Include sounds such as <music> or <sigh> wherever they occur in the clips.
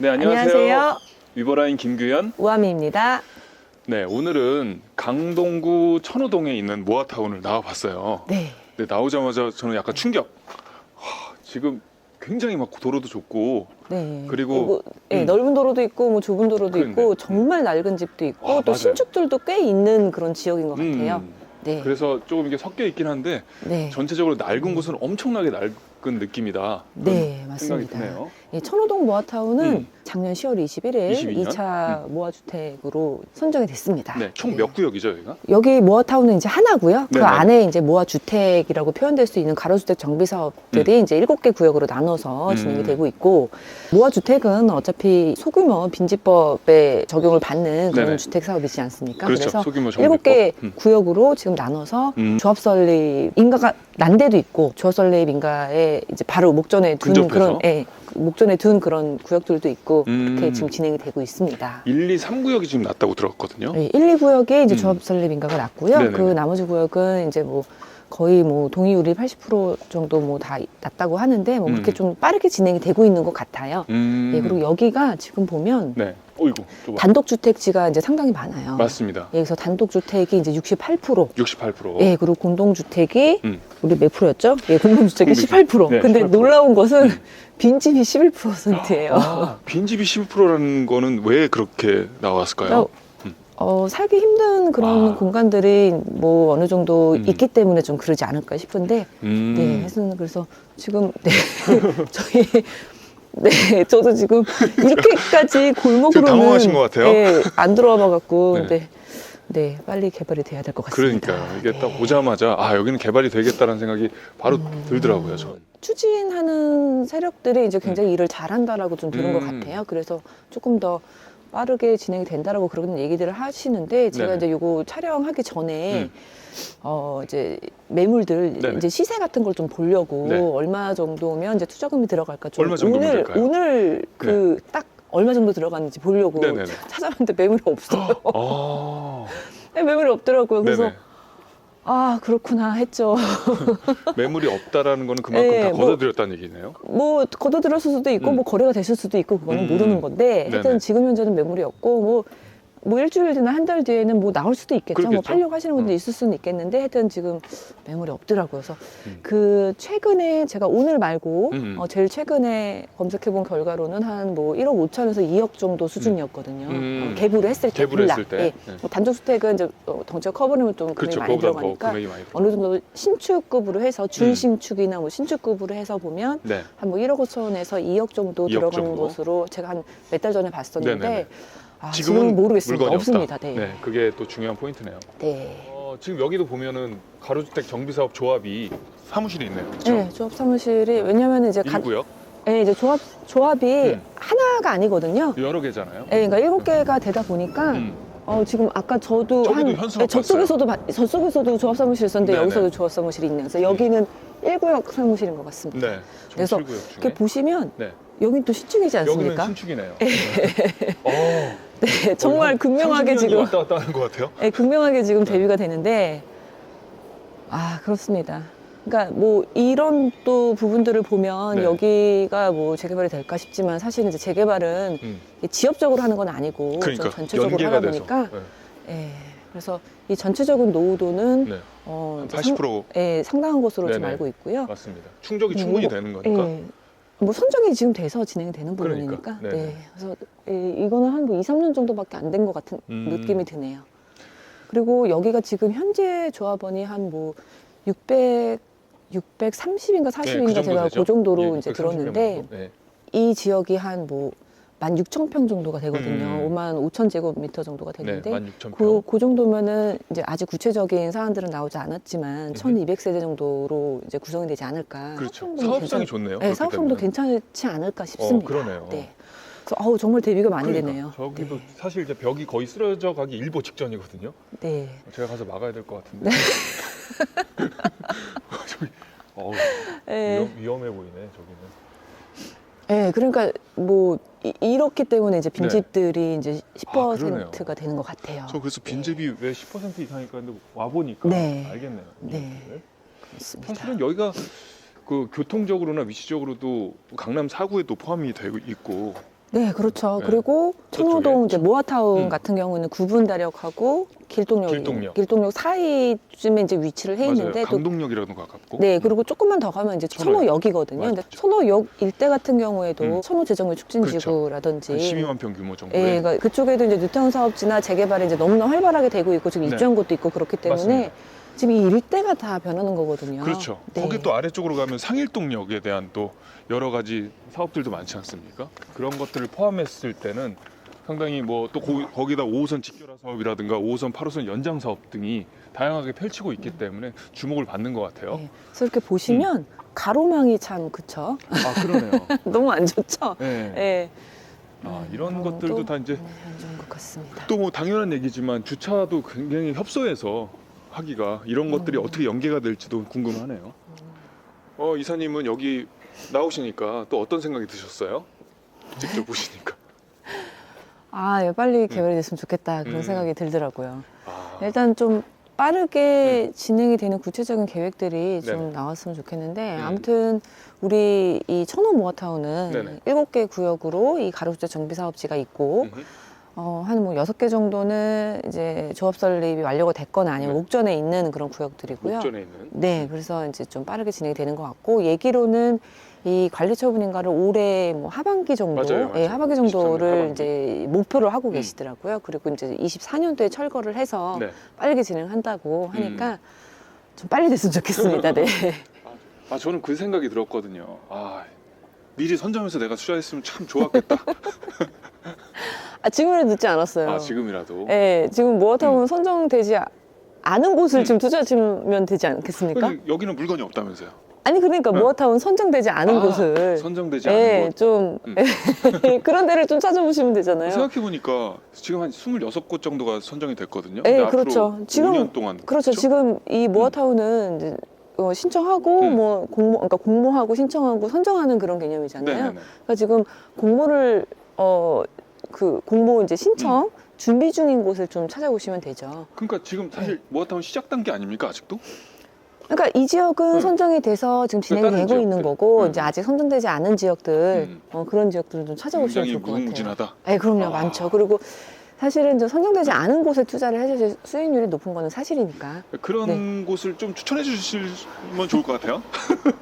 네, 안녕하세요. 안녕하세요. 위버라인 김규현. 우아미입니다. 네, 오늘은 강동구 천호동에 있는 모아타운을 나와봤어요. 네. 네, 나오자마자 저는 약간 충격. 와, 지금 굉장히 막 도로도 좋고 네. 그리고- 뭐, 예, 음. 넓은 도로도 있고 뭐 좁은 도로도 그런데, 있고 음. 정말 낡은 집도 있고 와, 또 맞아요. 신축들도 꽤 있는 그런 지역인 것 같아요. 음, 네. 그래서 조금 이게 섞여 있긴 한데 네. 전체적으로 낡은 곳은 엄청나게 낡은 느낌이다. 네, 맞습니다. 이 천호동 모아타운은 음. 작년 10월 21일 22년? 2차 모아주택으로 선정이 됐습니다. 네, 총 몇 구역이죠, 여기가? 여기 모아타운은 이제 하나고요. 그 네네. 안에 이제 모아주택이라고 표현될 수 있는 가로주택 정비 사업들이 이제 일곱 개 구역으로 나눠서 음. 진행이 되고 있고 모아주택은 어차피 소규모 빈집법에 적용을 받는 그런 네네. 주택 사업이지 않습니까? 그렇죠. 래서 소규모 정비법. 일곱 개 음. 구역으로 지금 나눠서 음. 조합 설립 인가가 난 데도 있고 조합 설립 인가에 이제 바로 목전에 둔 근접해서? 그런 예, 그 목전에 둔 그런 구역들도 있고 음. 그렇게 지금 진행이 되고 있습니다. 1, 2, 3구역이 지금 났다고 들었거든요. 네, 1, 2구역에 이제 음. 조합 설립 인가가 났고요. 네네네. 그 나머지 구역은 이제 뭐 거의 뭐 동의율이 80% 정도 뭐 다 났다고 하는데 뭐 그렇게 음. 좀 빠르게 진행이 되고 있는 것 같아요. 음. 예, 그리고 여기가 지금 보면 네. 어이구, 좁아. 단독 주택지가 이제 상당히 많아요. 맞습니다. 예, 그래서 단독 주택이 이제 68%. 68%. 예, 그리고 공동주택이 음. 우리 몇 프로였죠? 예, 공동주택이 공동주택. 18%. 네, 근데 18%. 놀라운 것은 음. 빈집이 11%예요. 아, 빈집이 11%라는 거는 왜 그렇게 나왔을까요? 어, 살기 힘든 그런 아. 공간들이 뭐 어느 정도 음. 있기 때문에 좀 그러지 않을까 싶은데, 음. 네, 해서는 그래서 지금, 네, <laughs> <laughs> 저희, 네, 저도 지금 이렇게까지 <laughs> 골목으로는. 당황하신 것 같아요. 네, 안 들어와 봐갖고, 네. 네. 네, 빨리 개발이 돼야 될 것 같습니다. 그러니까 이게 딱 네. 보자마자 아 여기는 개발이 되겠다라는 생각이 바로 음. 들더라고요. 저는. 추진하는 세력들이 이제 굉장히 일을 잘한다라고 좀 들은 것 음. 같아요. 그래서 조금 더 빠르게 진행이 된다라고 그런 얘기들을 하시는데 제가 네네. 이제 요거 촬영하기 전에 음. 어 이제 매물들 네네. 이제 시세 같은 걸 좀 보려고 네. 얼마 정도면 이제 투자금이 들어갈까 좀 얼마 정도면 오늘 될까요? 오늘 그 딱 얼마 정도 들어갔는지 보려고 네네네. 찾아봤는데 매물이 없어요. <gasps> 아, 네, 매물이 없더라고요. 그래서 네네. 아 그렇구나 했죠. <laughs> 매물이 없다라는 거는 그만큼 네, 다 뭐- 걷어들였다는 얘기네요. 뭐 걷어들였을 수도 있고 음. 뭐 거래가 됐을 수도 있고 그거는 음. 모르는 건데 하여튼 네네. 지금 현재는 매물이 없고 뭐. 뭐 일주일 뒤나 한 달 뒤에는 뭐 나올 수도 있겠죠. 뭐 그렇겠죠. 팔려고 하시는 분도 어. 있을 수는 있겠는데 하여튼 지금 매물이 없더라고요. 그래서 음. 그 최근에 제가 오늘 말고 음. 어, 제일 최근에 검색해 본 결과로는 한 뭐 1억 5천에서 2억 정도 수준이었거든요. 음. 어, 개부를 했을 때 개부를 빌라. 했을 때. 예. 네. 뭐 단독주택은 이제 어, 덩치가 커버리면 좀 금액이 그렇죠. 많이 들어가니까 금액이 많이. 어느 정도 신축급으로 해서 준신축이나 뭐 신축급으로 해서 보면 네. 한뭐 1억 5천에서 2억 정도 2억 들어가는 정도? 것으로 제가 한 몇 달 전에 봤었는데 네네네. 아, 지금은 지금은 모르겠습니다. 물건이 없습니다. 없다. 네. 네, 그게 또 중요한 포인트네요. 네. 어, 지금 여기도 보면은 가로주택 정비사업 조합이 사무실이 있네요. 그렇죠? 네, 조합 사무실이 왜냐면 이제 가, 1구역 네, 이제 조합 조합이 음. 하나가 아니거든요. 여러 개잖아요. 네, 그러니까 일곱 개가 되다 보니까 음. 어, 지금 아까 저도 저기도 한 현수막 네, 저쪽에서도 봐- 저쪽에서도 조합 사무실 있었는데 네네. 여기서도 조합 사무실이 있네요. 그래서 여기는 일 1구역 사무실인 것 같습니다. 네. 총 그래서 7구역 중에. 이렇게 보시면 네. 여긴 또 신축이지 여기는 않습니까? 신축이네요. <laughs> 어, 네, 정말 한 극명하게 30년이 지금 왔다 갔다 하는 것 같아요. 네, 극명하게 지금 네. 대비가 되는데 아 그렇습니다. 그러니까 뭐 이런 또 부분들을 보면 네. 여기가 뭐 재개발이 될까 싶지만 사실은 이제 재개발은 음. 지역적으로 하는 건 아니고 그러니까 좀 전체적으로 연계가 하다 돼서. 보니까 네. 예, 그래서 이 전체적인 노후도는 네. 어, 한 이제 80% 상, 예, 상당한 것으로 좀 네네. 알고 있고요. 맞습니다. 충족이 음, 충분히 뭐, 되는 거니까. 예. 뭐 선정이 지금 돼서 진행이 되는 그러니까, 부분이니까. 네 네. 네. 그래서 예, 이거는 한 뭐 2, 3년 정도밖에 안 된 것 같은 음. 느낌이 드네요. 그리고 여기가 지금 현재 조합원이 한 뭐 600, 630인가 40인가 네, 정도 제가 되죠. 그 정도로 예, 이제 630명 들었는데 정도. 네. 이 지역이 한 뭐 16,000평 정도가 되거든요. 음. 5만 5천 제곱미터 정도가 네, 되는데 16,000평. 그, 그 정도면은 이제 아직 구체적인 사안들은 나오지 않았지만 1,200세대 정도로 이제 구성이 되지 않을까. 그렇죠. 사업성이 괜찮- 좋네요. 네, 사업성도. 괜찮지 않을까 싶습니다. 어, 그러네요. 네. 그래서 어우 정말 대비가 많이 그러니까, 되네요. 저기도 네. 사실 이제 벽이 거의 쓰러져 가기 일보 직전이거든요. 네. 제가 가서 막아야 될 것 같은데. <laughs> 저기 어우, 네. 위험, 위험해 보이네 저기는. 네, 그러니까 뭐 이, 이렇기 때문에 이제 네. 빈집들이 이제 아, 그러네요. 10%가 되는 것 같아요. 저 그래서 빈집이 왜 10% 이상일까 했는데 와 보니까 네. 알겠네요. 네. 그렇습니다. 사실은 여기가 그 교통적으로나 위치적으로도 강남 사구에도 포함이 되고 있고 네, 그렇죠. 네. 그리고 청호동 이제 모아타운 음. 같은 경우는 구분다력하고 길동역, 길동역. 길동역 사이쯤에 이제 위치를 해 있는데 맞아요. 또 강동역이라도 가깝고. 네, 그리고 조금만 더 가면 이제 천호역. 천호역이거든요. 근데 맞죠. 천호역 일대 같은 경우에도 음. 천호 재정비 촉진지구라든지 한 12만 평 규모 예, 정도의 그러니까 그쪽에도 이제 뉴타운 사업지나 재개발이 이제 너무나 활발하게 되고 있고 지금 네. 입주한 곳도 있고 그렇기 때문에 맞습니다. 지금 이 일대가 다 변하는 거거든요. 그렇죠. 네. 거기 또 아래쪽으로 가면 상일동역에 대한 또 여러 가지 사업들도 많지 않습니까? 그런 것들을 포함했을 때는 상당히 뭐 또 거기다 5호선 직결화 사업이라든가 5호선 8호선 연장 사업 등이 다양하게 펼치고 있기 때문에 주목을 받는 것 같아요. 네. 그래서 이렇게 보시면 음. 가로망이 참 그쵸? 아 그러네요. <laughs> 너무 안 좋죠. 네. 예. 아, 음, 이런 가로망도, 것들도 다 이제 네, 안 좋은 것 같습니다. 또뭐 당연한 얘기지만 주차도 굉장히 협소해서 하기가 이런 것들이 음. 어떻게 연계가 될지도 궁금하네요. 어 이사님은 여기 나오시니까 또 어떤 생각이 드셨어요? 직접 보시니까. 아, 예, 빨리 개발이 됐으면 좋겠다 그런 음. 생각이 들더라고요. 아, 일단 좀 빠르게 진행이 되는 구체적인 계획들이 좀 음. 네네. 나왔으면 좋겠는데 음. 아무튼 우리 이 천호 모아타운은. 일곱 개 구역으로 이 가로주차 정비 사업지가 있고 음흠. 어, 한뭐 여섯 개 정도는 이제 조합 설립이 완료가 됐거나 아니면 네. 옥전에 있는 그런 구역들이고요. 목전에 있는. 네, 그래서 이제 좀 빠르게 진행이 되는 것 같고 얘기로는 이 관리 처분 인가를 올해 뭐 하반기 정도, 맞아요, 맞아요. 예, 하반기 23년 정도를. 이제 목표로 하고 음. 계시더라고요. 그리고 이제 24년도에 철거를 해서 네. 빠르게 진행한다고 음. 하니까 좀 빨리 됐으면 좋겠습니다. <laughs> 네. 아 저는 그 생각이 들었거든요. 아 미리 선점해서 내가 투자했으면 참 좋았겠다. <laughs> 아, 지금이라도 늦지 않았어요. 아 지금이라도. 예, 지금 모아타운 선정되지 아- 않은 곳을 음. 지금 투자하시면 되지 않겠습니까? 여기는 물건이 없다면서요? 아니 그러니까 네. 모아타운 선정되지 않은 아, 곳을 선정되지 않은 예, 곳. 좀 음. <laughs> 그런 데를 좀 찾아보시면 되잖아요. 생각해 보니까 지금 한 26곳 정도가 선정이 됐거든요. 네, 근데 앞으로 그렇죠. 지금- 5년 동안 그렇죠. 지금 이 모아타운은 이제 어, 신청하고 음. 뭐 공모, 그러니까 공모하고 신청하고 선정하는 그런 개념이잖아요. 네네네. 그러니까 지금 공모를 어 그 공모 이제 신청 음. 준비 중인 곳을 좀 찾아보시면 되죠. 그러니까 지금 사실 네. 모아타운 시작 단계 아닙니까 아직도? 그러니까 이 지역은 음. 선정이 돼서 지금 진행이 다른 되고 있는 지역들. 거고 음. 이제 아직 선정되지 않은 지역들 음. 어, 그런 지역들은 좀 찾아보시면 굉장히 좋을 것 같아요. 무궁무진하다. 네, 그럼요, 아. 많죠. 그리고 사실은 이제 선정되지 않은 곳에 투자를 해주실 수익률이 높은 거는 사실이니까 그런 네. 곳을 좀 추천해 주시면 좋을 것 같아요.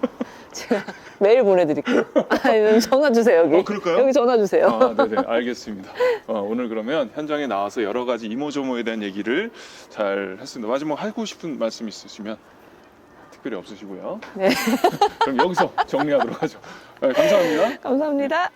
<laughs> 제가 메일 보내드릴게요. 아니면 전화 주세요 여기. 어, 그럴까요? 여기 전화 주세요. 아, 네네, 알겠습니다. 어, 오늘 그러면 현장에 나와서 여러 가지 이모저모에 대한 얘기를 잘 했습니다. 마지막 하고 싶은 말씀 있으시면 특별히 없으시고요. 네. 그럼 여기서 정리하도록 하죠. 네, 감사합니다. <laughs> 감사합니다.